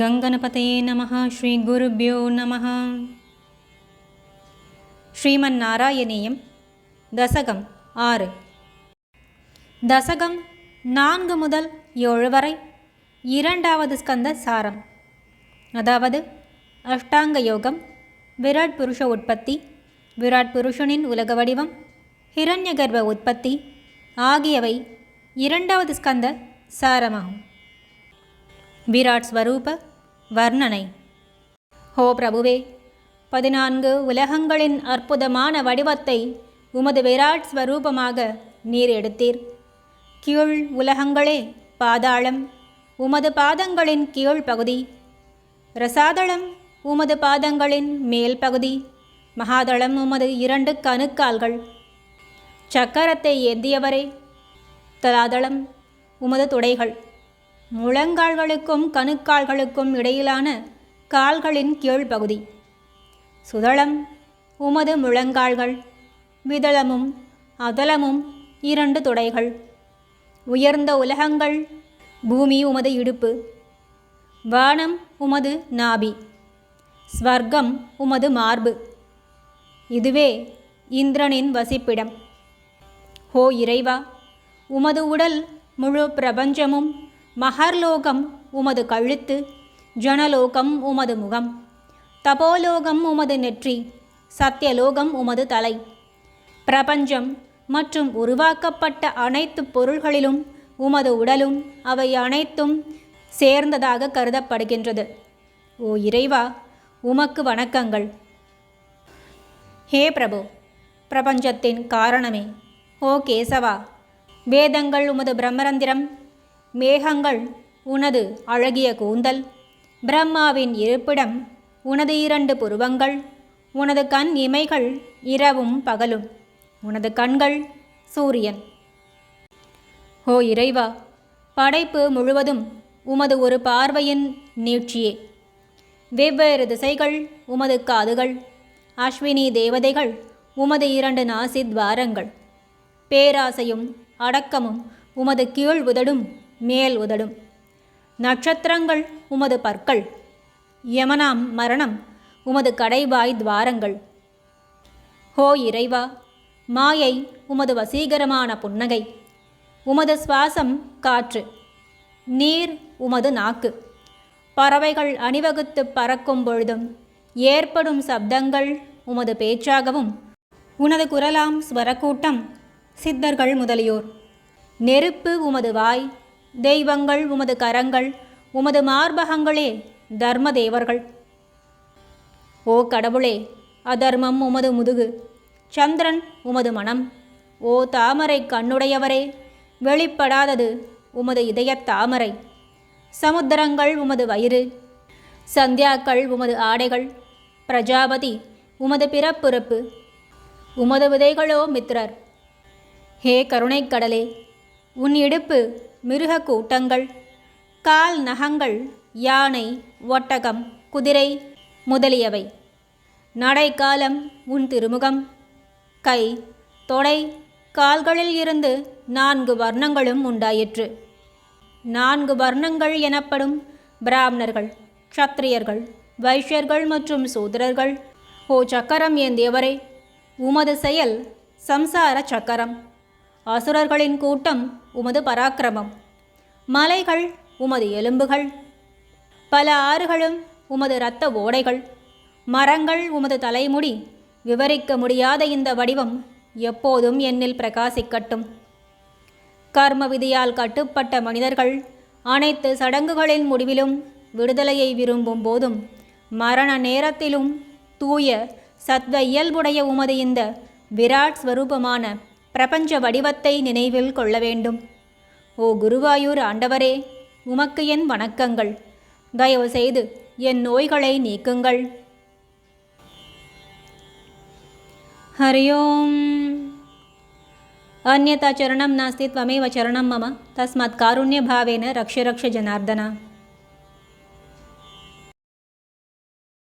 గంగనపతయే నమ శ్రీ గురుభ్యో ஸ்ரீமன் ஸ்ரீமன்னாராயணியம் தசகம் ஆறு. தசகம் நான்கு முதல் ஏழு வரை இரண்டாவது ஸ்கந்த சாரம். அதாவது அஷ்டாங்க யோகம் விராட் புருஷ உற்பத்தி விராட் புருஷனின் உலக வடிவம் ஹிரண்யகர்ப்ப உற்பத்தி ஆகியவை இரண்டாவது ஸ்கந்த சாரமாகும். விராட் ஸ்வரூப வர்ணனை. ஹோ பிரபுவே பதினான்கு உலகங்களின் அற்புதமான வடிவத்தை உமது விராட் ஸ்வரூபமாக நீர் எடுத்தீர். கீழ் உலகங்களே பாதாளம் உமது பாதங்களின் கீழ் பகுதி. ரசாதளம் உமது பாதங்களின் மேல் பகுதி. மகாதளம் உமது இரண்டு கணுக்கால்கள். சக்கரத்தை ஏந்தியவரே தலாதளம் உமது துடைகள். முழங்கால்களுக்கும் கணுக்கால்களுக்கும் இடையிலான கால்களின் கீழ் பகுதி சுதளம் உமது முழங்கால்கள் விதளமும் அதலமும் இரண்டு துடைகள். உயர்ந்த உலகங்கள் பூமி உமது இடுப்பு. வானம் உமது நாபி. ஸ்வர்க்கம் உமது மார்பு. இதுவே இந்திரனின் வசிப்பிடம். ஹோ இறைவா உமது உடல் முழு பிரபஞ்சமும் மகர்லோகம் உமது கழுத்து ஜனலோகம் உமது முகம். தபோலோகம் உமது நெற்றி சத்தியலோகம் உமது தலை. பிரபஞ்சம் மற்றும் உருவாக்கப்பட்ட அனைத்து பொருள்களிலும் உமது உடலும் அவை அனைத்தும் சேர்ந்ததாக கருதப்படுகின்றது. ஓ இறைவா உமக்கு வணக்கங்கள். ஹே பிரபு பிரபஞ்சத்தின் காரணமே. ஓ கேசவா வேதங்கள் உமது பிரம்மரந்திரம் மேகங்கள் உனது அழகிய கூந்தல். பிரம்மாவின் இருப்பிடம் உனது இரண்டு புருவங்கள். உனது கண் இமைகள் இரவும் பகலும். உனது கண்கள் சூரியன். ஓ இறைவா படைப்பு முழுவதும் உமது ஒரு பார்வையின் நீட்சியே. வெவ்வேறு திசைகள் உமது காதுகள். அஸ்வினி தேவதைகள் உமது இரண்டு நாசி துவாரங்கள். பேராசையும் அடக்கமும் உமது கீழ் உதடும் மேல் உதடும். நட்சத்திரங்கள் உமது பற்கள். யமனாம் மரணம் உமது கடைவாய் துவாரங்கள். ஹோ இறைவா மாயை உமது வசீகரமான புன்னகை. உமது சுவாசம் காற்று நீர் உமது நாக்கு. பறவைகள் அணிவகுத்து பறக்கும் பொழுதும் ஏற்படும் சப்தங்கள் உமது பேச்சாகவும் உனது குரலாம் ஸ்வரக்கூட்டம் சித்தர்கள் முதலியோர். நெருப்பு உமது வாய் தெய்வங்கள் உமது கரங்கள் உமது மார்பகங்களே தர்ம தேவர்கள் ஓ கடவுளே அதர்மம் உமது முதுகு சந்திரன் உமது மனம். ஓ தாமரை கண்ணுடையவரே வெளிப்படாதது உமது இதய தாமரை. சமுத்திரங்கள் உமது வயிறு சந்தியாக்கள் உமது ஆடைகள் பிரஜாபதி உமது பிறப்புறப்பு. உமது விதைகளோ மித்திரர் ஹே கருணைக்கடலே உன் இடுப்பு மிருக கூட்டங்கள் கால் நகங்கள் யானை ஒட்டகம் குதிரை முதலியவை. நடைக்காலம் உன் திருமுகம். கை தொடை கால்களில் இருந்து நான்கு வர்ணங்களும் உண்டாயிற்று. நான்கு வர்ணங்கள் எனப்படும் பிராமணர்கள் க்ஷத்திரியர்கள் வைஷ்யர்கள் மற்றும் சூதரர்கள் ஓ சக்கரம் ஏந்தியவரே உமது செயல் சம்சார சக்கரம். அசுரர்களின் கூட்டம் உமது பராக்கிரமம். மலைகள் உமது எலும்புகள். பல ஆறுகளும் உமது இரத்த ஓடைகள். மரங்கள் உமது தலைமுடி. விவரிக்க முடியாத இந்த வடிவம் எப்போதும் என்னில் பிரகாசிக்கட்டும். கர்ம விதியால் கட்டுப்பட்ட மனிதர்கள் அனைத்து சடங்குகளின் முடிவிலும் விடுதலையை விரும்பும் போதும் மரண நேரத்திலும் தூய சத்வ இயல்புடைய உமது இந்த விராட் ஸ்வரூபமான பிரபஞ்ச வடிவத்தை நினைவில் கொள்ள வேண்டும் ஓ குருவாயூர் ஆண்டவரே உமக்கு என் வணக்கங்கள் தயவு செய்து என் நோய்களை நீக்குங்கள் हरि ओम् अन्यथा चरणं नास्ति त्वमेव चरणं मम तस्मात् कारुण्यभावेन रक्ष रक्ष जनार्दन